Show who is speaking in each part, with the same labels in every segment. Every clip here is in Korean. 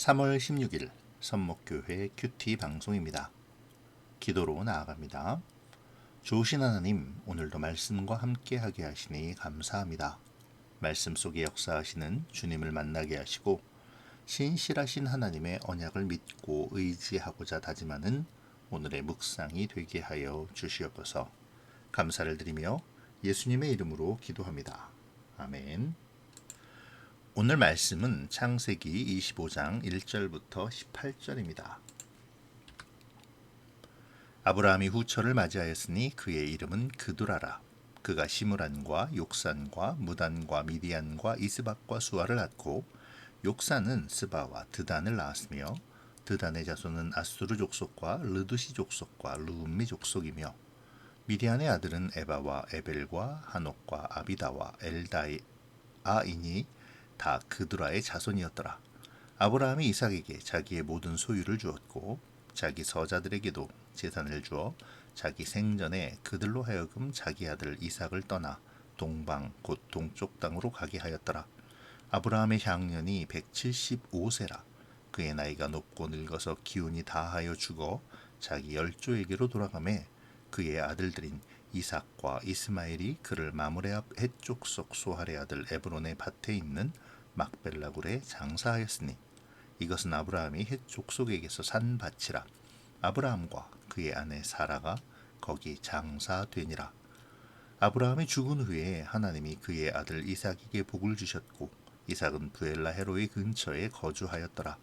Speaker 1: 3월 16일 선목교회 큐티 방송입니다. 기도로 나아갑니다. 좋으신 하나님, 오늘도 말씀과 함께 하게 하시니 감사합니다. 말씀 속에 역사하시는 주님을 만나게 하시고 신실하신 하나님의 언약을 믿고 의지하고자 다짐하는 오늘의 묵상이 되게 하여 주시옵소서. 감사를 드리며 예수님의 이름으로 기도합니다. 아멘. 오늘 말씀은 창세기 25장 1절부터 18절입니다. 아브라함이 후처를 맞이하였으니 그의 이름은 그두라라. 그가 시므란과 욕산과 무단과 미디안과 이스박과 수아를 낳고 욕산은 스바와 드단을 낳았으며 드단의 자손은 아수르 족속과 르두시 족속과 루음미 족속이며 미디안의 아들은 에바와 에벨과 한옥과 아비다와 엘다이 아이니 다 그두라의 자손이었더라. 아브라함이 이삭에게 자기의 모든 소유를 주었고 자기 서자들에게도 재산을 주어 자기 생전에 그들로 하여금 자기 아들 이삭을 떠나 동방 곧 동쪽 땅으로 가게 하였더라. 아브라함의 향년이 175세라. 그의 나이가 높고 늙어서 기운이 다하여 죽어 자기 열조에게로 돌아가매 그의 아들들인 이삭과 이스마엘이 그를 마므레 앞 해쪽 속 소할의 아들 에브론의 밭에 있는 막벨라굴에 장사하였으니 이것은 아브라함이 헷 족속에게서 산 밭이라. 아브라함과 그의 아내 사라가 거기 장사되니라. 아브라함이 죽은 후에 하나님이 그의 아들 이삭에게 복을 주셨고 이삭은 부엘라 헤로의 근처에 거주하였더라.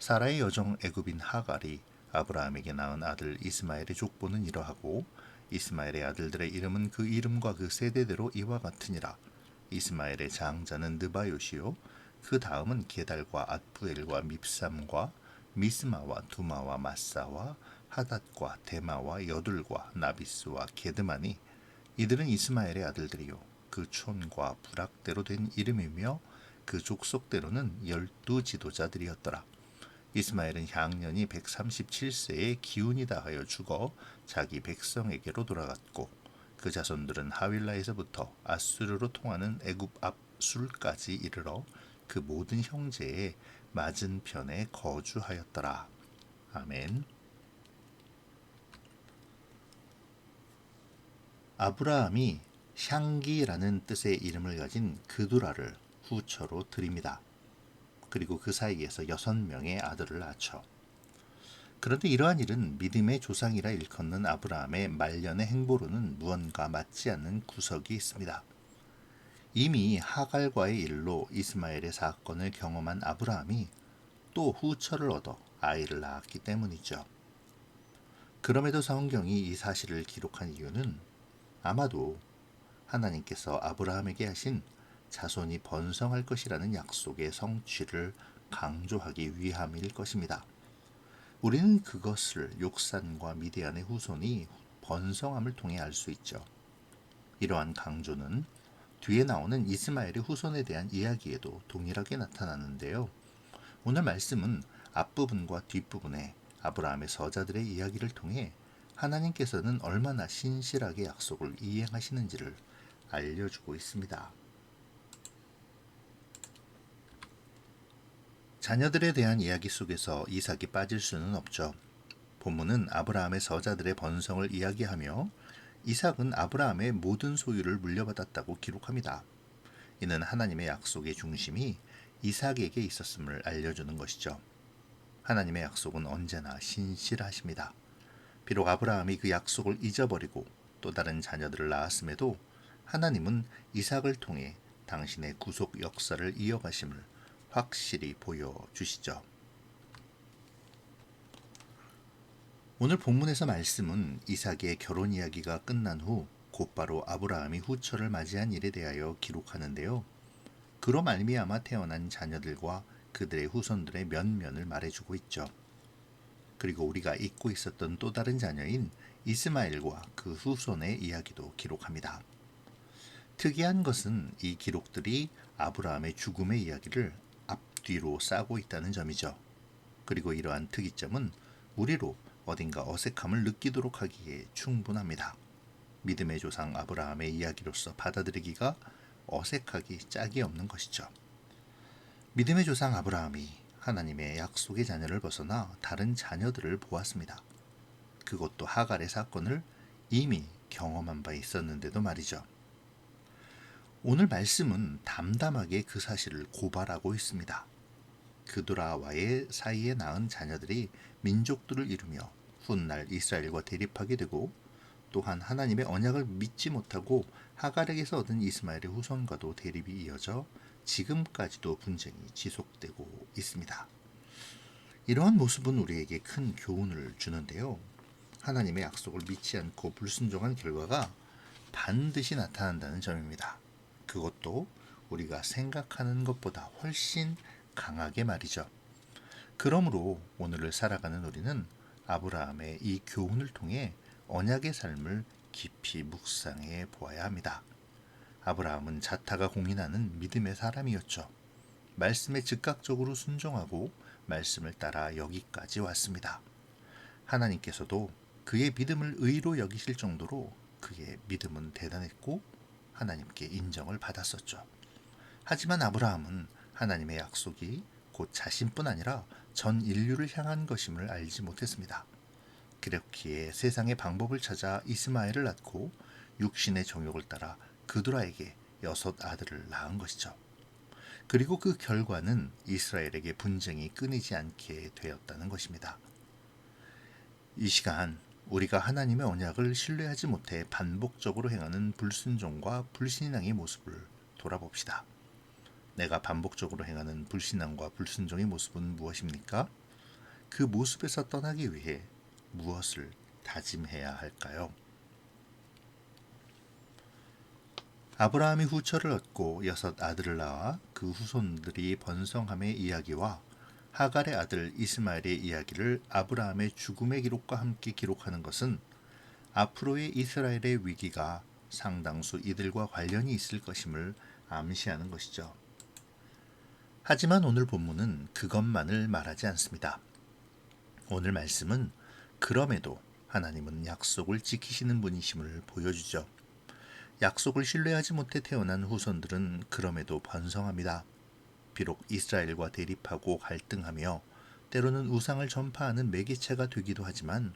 Speaker 1: 사라의 여종 애굽인 하갈이 아브라함에게 낳은 아들 이스마엘의 족보는 이러하고 이스마엘의 아들들의 이름은 그 이름과 그 세대대로 이와 같으니라. 이스마엘의 장자는 느바요시요. 그 다음은 게달과 앗부엘과 밉삼과 미스마와 두마와 마사와 하닷과 데마와 여둘과 나비스와 게드마니 이들은 이스마엘의 아들들이요. 그 촌과 부락대로 된 이름이며 그 족속대로는 열두 지도자들이었더라. 이스마엘은 향년이 137세에 기운이 다하여 죽어 자기 백성에게로 돌아갔고 그 자손들은 하윌라에서부터 아수르로 통하는 애굽 앞 술까지 이르러 그 모든 형제의 맞은편에 거주하였더라. 아멘. 아브라함이 향기라는 뜻의 이름을 가진 그두라를 후처로 드립니다. 그리고 그 사이에서 여섯 명의 아들을 낳죠. 그런데 이러한 일은 믿음의 조상이라 일컫는 아브라함의 말년의 행보로는 무언가 맞지 않는 구석이 있습니다. 이미 하갈과의 일로 이스마엘의 사건을 경험한 아브라함이 또 후처를 얻어 아이를 낳았기 때문이죠. 그럼에도 성경이 이 사실을 기록한 이유는 아마도 하나님께서 아브라함에게 하신 자손이 번성할 것이라는 약속의 성취를 강조하기 위함일 것입니다. 우리는 그것을 욕산과 미디안의 후손이 번성함을 통해 알 수 있죠. 이러한 강조는 뒤에 나오는 이스마엘의 후손에 대한 이야기에도 동일하게 나타나는데요. 오늘 말씀은 앞부분과 뒷부분에 아브라함의 서자들의 이야기를 통해 하나님께서는 얼마나 신실하게 약속을 이행하시는지를 알려주고 있습니다. 자녀들에 대한 이야기 속에서 이삭이 빠질 수는 없죠. 본문은 아브라함의 서자들의 번성을 이야기하며 이삭은 아브라함의 모든 소유를 물려받았다고 기록합니다. 이는 하나님의 약속의 중심이 이삭에게 있었음을 알려주는 것이죠. 하나님의 약속은 언제나 신실하십니다. 비록 아브라함이 그 약속을 잊어버리고 또 다른 자녀들을 낳았음에도 하나님은 이삭을 통해 당신의 구속 역사를 이어가심을 확실히 보여주시죠. 오늘 본문에서 말씀은 이삭의 결혼 이야기가 끝난 후 곧바로 아브라함이 후처를 맞이한 일에 대하여 기록하는데요. 그로 말미암아 태어난 자녀들과 그들의 후손들의 면면을 말해주고 있죠. 그리고 우리가 잊고 있었던 또 다른 자녀인 이스마엘과 그 후손의 이야기도 기록합니다. 특이한 것은 이 기록들이 아브라함의 죽음의 이야기를 앞 뒤로 싸고 있다는 점이죠. 그리고 이러한 특이점은 우리로 어딘가 어색함을 느끼도록 하기에 충분합니다. 믿음의 조상 아브라함의 이야기로서 받아들이기가 어색하기 짝이 없는 것이죠. 믿음의 조상 아브라함이 하나님의 약속의 자녀를 벗어나 다른 자녀들을 보았습니다. 그것도 하갈의 사건을 이미 경험한 바 있었는데도 말이죠. 오늘 말씀은 담담하게 그 사실을 고발하고 있습니다. 그도라와의 사이에 낳은 자녀들이 민족들을 이루며 훗날 이스라엘과 대립하게 되고 또한 하나님의 언약을 믿지 못하고 하갈에게서 얻은 이스마엘의 후손과도 대립이 이어져 지금까지도 분쟁이 지속되고 있습니다. 이러한 모습은 우리에게 큰 교훈을 주는데요. 하나님의 약속을 믿지 않고 불순종한 결과가 반드시 나타난다는 점입니다. 그것도 우리가 생각하는 것보다 훨씬 강하게 말이죠. 그러므로 오늘을 살아가는 우리는 아브라함의 이 교훈을 통해 언약의 삶을 깊이 묵상해 보아야 합니다. 아브라함은 자타가 공인하는 믿음의 사람이었죠. 말씀에 즉각적으로 순종하고 말씀을 따라 여기까지 왔습니다. 하나님께서도 그의 믿음을 의로 여기실 정도로 그의 믿음은 대단했고 하나님께 인정을 받았었죠. 하지만 아브라함은 하나님의 약속이 곧 자신뿐 아니라 전 인류를 향한 것임을 알지 못했습니다. 그렇기에 세상의 방법을 찾아 이스마엘을 낳고 육신의 정욕을 따라 그두라에게 여섯 아들을 낳은 것이죠. 그리고 그 결과는 이스라엘에게 분쟁이 끊이지 않게 되었다는 것입니다. 이 시간 우리가 하나님의 언약을 신뢰하지 못해 반복적으로 행하는 불순종과 불신앙의 모습을 돌아봅시다. 내가 반복적으로 행하는 불신앙과 불순종의 모습은 무엇입니까? 그 모습에서 떠나기 위해 무엇을 다짐해야 할까요? 아브라함이 후처를 얻고 여섯 아들을 낳아 그 후손들이 번성함의 이야기와 하갈의 아들 이스마엘의 이야기를 아브라함의 죽음의 기록과 함께 기록하는 것은 앞으로의 이스라엘의 위기가 상당수 이들과 관련이 있을 것임을 암시하는 것이죠. 하지만 오늘 본문은 그것만을 말하지 않습니다. 오늘 말씀은 그럼에도 하나님은 약속을 지키시는 분이심을 보여주죠. 약속을 신뢰하지 못해 태어난 후손들은 그럼에도 번성합니다. 비록 이스라엘과 대립하고 갈등하며 때로는 우상을 전파하는 매개체가 되기도 하지만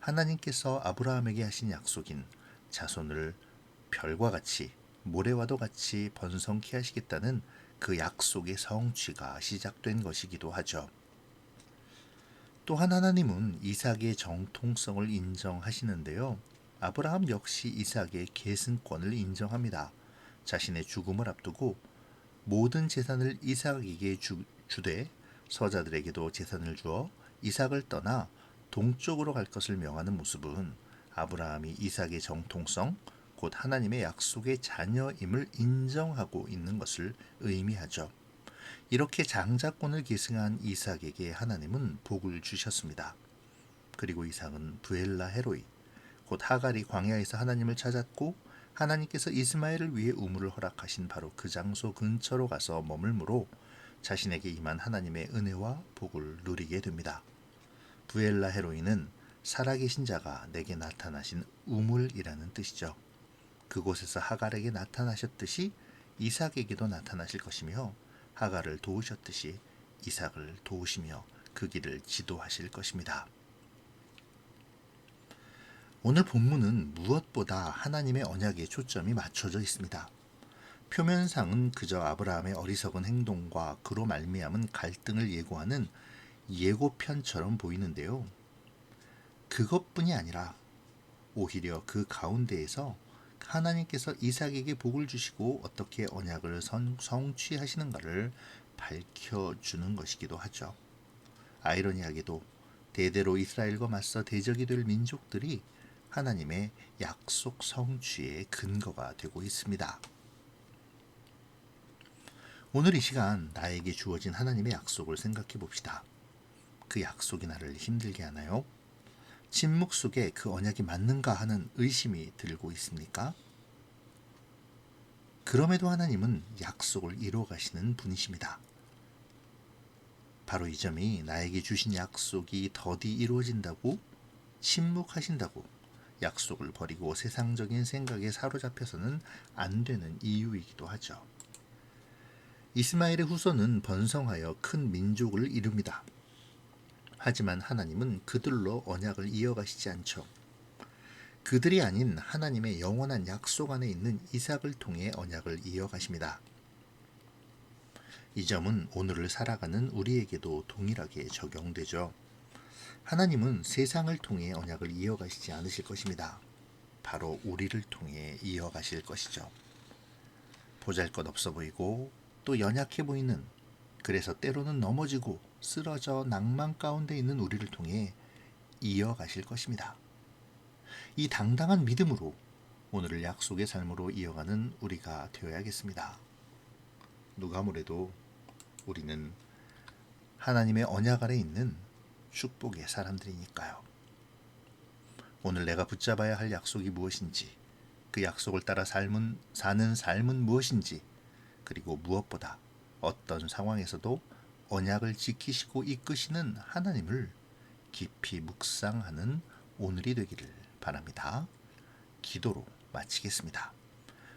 Speaker 1: 하나님께서 아브라함에게 하신 약속인 자손을 별과 같이 모래와도 같이 번성케 하시겠다는 그 약속의 성취가 시작된 것이기도 하죠. 또한 하나님은 이삭의 정통성을 인정하시는데요. 아브라함 역시 이삭의 계승권을 인정합니다. 자신의 죽음을 앞두고 모든 재산을 이삭에게 주, 주되 서자들에게도 재산을 주어 이삭을 떠나 동쪽으로 갈 것을 명하는 모습은 아브라함이 이삭의 정통성, 곧 하나님의 약속의 자녀임을 인정하고 있는 것을 의미하죠. 이렇게 장자권을 계승한 이삭에게 하나님은 복을 주셨습니다. 그리고 이삭은 부엘라 헤로이 곧 하갈이 광야에서 하나님을 찾았고 하나님께서 이스마엘을 위해 우물을 허락하신 바로 그 장소 근처로 가서 머물므로 자신에게 임한 하나님의 은혜와 복을 누리게 됩니다. 부엘라 헤로이는 살아계신 자가 내게 나타나신 우물이라는 뜻이죠. 그곳에서 하갈에게 나타나셨듯이 이삭에게도 나타나실 것이며 하갈을 도우셨듯이 이삭을 도우시며 그 길을 지도하실 것입니다. 오늘 본문은 무엇보다 하나님의 언약에 초점이 맞춰져 있습니다. 표면상은 그저 아브라함의 어리석은 행동과 그로 말미암은 갈등을 예고하는 예고편처럼 보이는데요. 그것뿐이 아니라 오히려 그 가운데에서 하나님께서 이삭에게 복을 주시고 어떻게 언약을 성취하시는가를 밝혀주는 것이기도 하죠. 아이러니하게도 대대로 이스라엘과 맞서 대적이 될 민족들이 하나님의 약속 성취의 근거가 되고 있습니다. 오늘 이 시간 나에게 주어진 하나님의 약속을 생각해 봅시다. 그 약속이 나를 힘들게 하나요? 침묵 속에 그 언약이 맞는가 하는 의심이 들고 있습니까? 그럼에도 하나님은 약속을 이루어 가시는 분이십니다. 바로 이 점이 나에게 주신 약속이 더디 이루어진다고 침묵하신다고 약속을 버리고 세상적인 생각에 사로잡혀서는 안 되는 이유이기도 하죠. 이스마엘의 후손은 번성하여 큰 민족을 이룹니다. 하지만 하나님은 그들로 언약을 이어가시지 않죠. 그들이 아닌 하나님의 영원한 약속 안에 있는 이삭을 통해 언약을 이어가십니다. 이 점은 오늘을 살아가는 우리에게도 동일하게 적용되죠. 하나님은 세상을 통해 언약을 이어가시지 않으실 것입니다. 바로 우리를 통해 이어가실 것이죠. 보잘 것 없어 보이고 또 연약해 보이는 그래서 때로는 넘어지고 쓰러져 낭만 가운데 있는 우리를 통해 이어가실 것입니다. 이 당당한 믿음으로 오늘을 약속의 삶으로 이어가는 우리가 되어야겠습니다. 누가 뭐래도 우리는 하나님의 언약 아래 있는 축복의 사람들이니까요. 오늘 내가 붙잡아야 할 약속이 무엇인지, 그 약속을 따라 삶은, 사는 삶은 무엇인지, 그리고 무엇보다 어떤 상황에서도 언약을 지키시고 이끄시는 하나님을 깊이 묵상하는 오늘이 되기를 바랍니다. 기도로 마치겠습니다.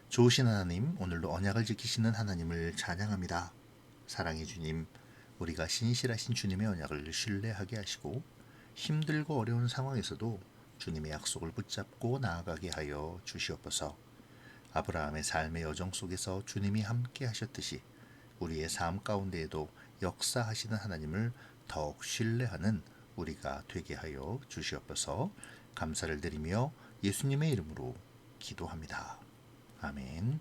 Speaker 1: 좋으신 하나님, 오늘도 언약을 지키시는 하나님을 찬양합니다. 사랑의 주님, 우리가 신실하신 주님의 언약을 신뢰하게 하시고 힘들고 어려운 상황에서도 주님의 약속을 붙잡고 나아가게 하여 주시옵소서. 아브라함의 삶의 여정 속에서 주님이 함께 하셨듯이 우리의 삶 가운데에도 역사하시는 하나님을 더욱 신뢰하는 우리가 되게 하여 주시옵소서. 감사를 드리며 예수님의 이름으로 기도합니다. 아멘.